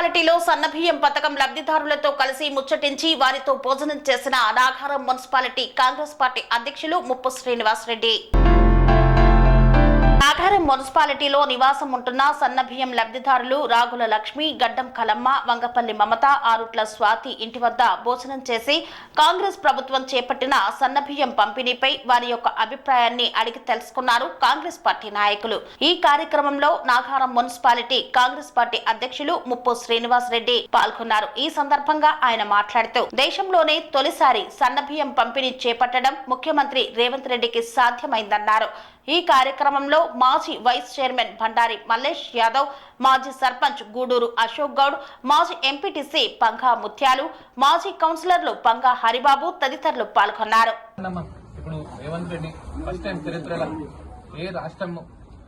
మున్సిపాలిటీలో సన్నబియ్యం పథకం లబ్ధిదారులతో కలిసి ముచ్చటించి వారితో భోజనం చేసిన నాగారం మున్సిపాలిటీ కాంగ్రెస్ పార్టీ అధ్యక్షులు ముప్పు శ్రీనివాసరెడ్డి. నాగారం మున్సిపాలిటీలో నివాసం ఉంటున్న సన్నబియ్యం లబ్ధిదారులు రాగుల లక్ష్మి గడ్డం కలమ్మ వంగపల్లి మమత ఆరుట్ల స్వాతి ఇంటి వద్ద భోజనం చేసి కాంగ్రెస్ ప్రభుత్వం చేపట్టిన సన్నబియ్యం పంపిణీపై వారి యొక్క అభిప్రాయాన్ని అడిగి తెలుసుకున్నారు కాంగ్రెస్ పార్టీ నాయకులు. ఈ కార్యక్రమంలో నాగారం మున్సిపాలిటీ కాంగ్రెస్ పార్టీ అధ్యక్షులు ముప్పు శ్రీనివాస్ రెడ్డి పాల్గొన్నారు. ఈ సందర్భంగా ఆయన మాట్లాడుతూ దేశంలోనే తొలిసారి సన్నబియ్యం పంపిణీ చేపట్టడం ముఖ్యమంత్రి రేవంత్ రెడ్డికి సాధ్యమైందన్నారు. ఈ కార్యక్రమంలో మాజీ వైస్ చైర్మన్ భండారి మల్లేష్ యాదవ్ మాజీ సర్పంచ్ గూడూరు అశోక్ గౌడ్ మాజీ ఎంపీటీసీ పంగా ముత్యాలు మాజీ కౌన్సిలర్లు పంగా హరిబాబు తదితరులు పాల్గొన్నారు. ఇప్పుడు రేవంత్ రెడ్డి ఫస్ట్ టైం చరిత్రలో ఏ రాష్ట్రం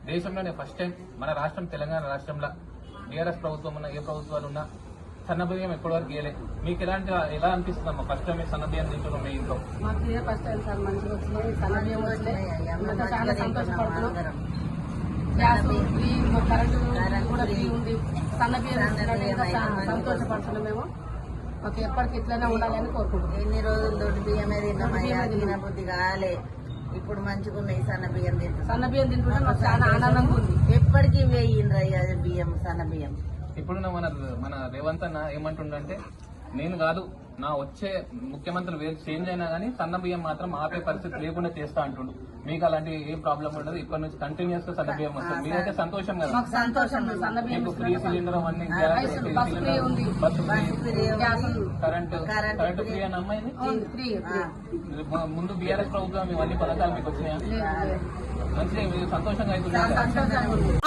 దేశంలోనే ఫస్ట్ టైం మన రాష్ట్రం తెలంగాణ రాష్ట్రంలో టీఆర్ఎస్ ప్రభుత్వం ఉన్న ఏ ప్రభుత్వాలు ఉన్నా సన్నబియ్యం ఎప్పటి వరకు ఇవ్వలే మీకు ఎలాంటి ఎలా అనిపిస్తుందమ్మా? ఫస్ట్ టైం సన్నబియ్యం తింటున్నాం మీ ఇంట్లో. మాకు ఇదే ఫస్ట్ టైం సార్. మంచిగా వచ్చినాయి వచ్చినాయి చాలా సంతోషపడుతున్నాం. గ్యాస్ ఫ్రీ కరెంటు కూడా ఫ్రీ ఉంది. చాలా సంతోషపడుతున్నాం మేము. మాకు ఎప్పటికి ఇట్లనే ఉండాలని కోరుకుంటున్నాం. ఎన్ని రోజులు దొడ్డు బియ్యమే తిన్నామయ్యా తిన బుద్ధి కాలే. ఇప్పుడు మంచిగా ఉన్నాయి సన్న బియ్యం తింటున్నాం. సన్నబియ్యం తింటుంటే మాకు చాలా ఆనందంగా ఉంది. ఎప్పటికీ వేయిండ్రయ్యా బియ్యం సన్న బియ్యం ఇప్పుడున్న మన మన రేవంత్ అన్న ఏమంటుండంటే నేను కాదు నా వచ్చే ముఖ్యమంత్రులు వేరు చేంజ్ అయినా కానీ సన్న బియ్యం మాత్రం ఆపే పరిస్థితి లేకుండా చేస్తా అంటుండు. మీకు అలాంటి ఏ ప్రాబ్లం ఉండదు. ఇప్పటి నుంచి కంటిన్యూస్గా సన్న బియ్యం వస్తుంది. మీరైతే సంతోషం కదా? మాకు సంతోషం. సన్నబియ్యం మీకు ఫ్రీ సిలిండర్ అవన్నీ బస్ కరెంట్ కరెంట్ ఫ్రీ. అని ఫ్రీ ముందు బీఆర్ఎస్ ప్రభుత్వం ఇవన్నీ పథకాలు మీకు వచ్చినాయా?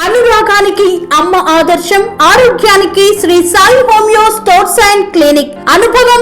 అనురాగానికి అమ్మ ఆదర్శం ఆరోగ్యానికి Sri Sai homeo stores and clinic. అనుభవం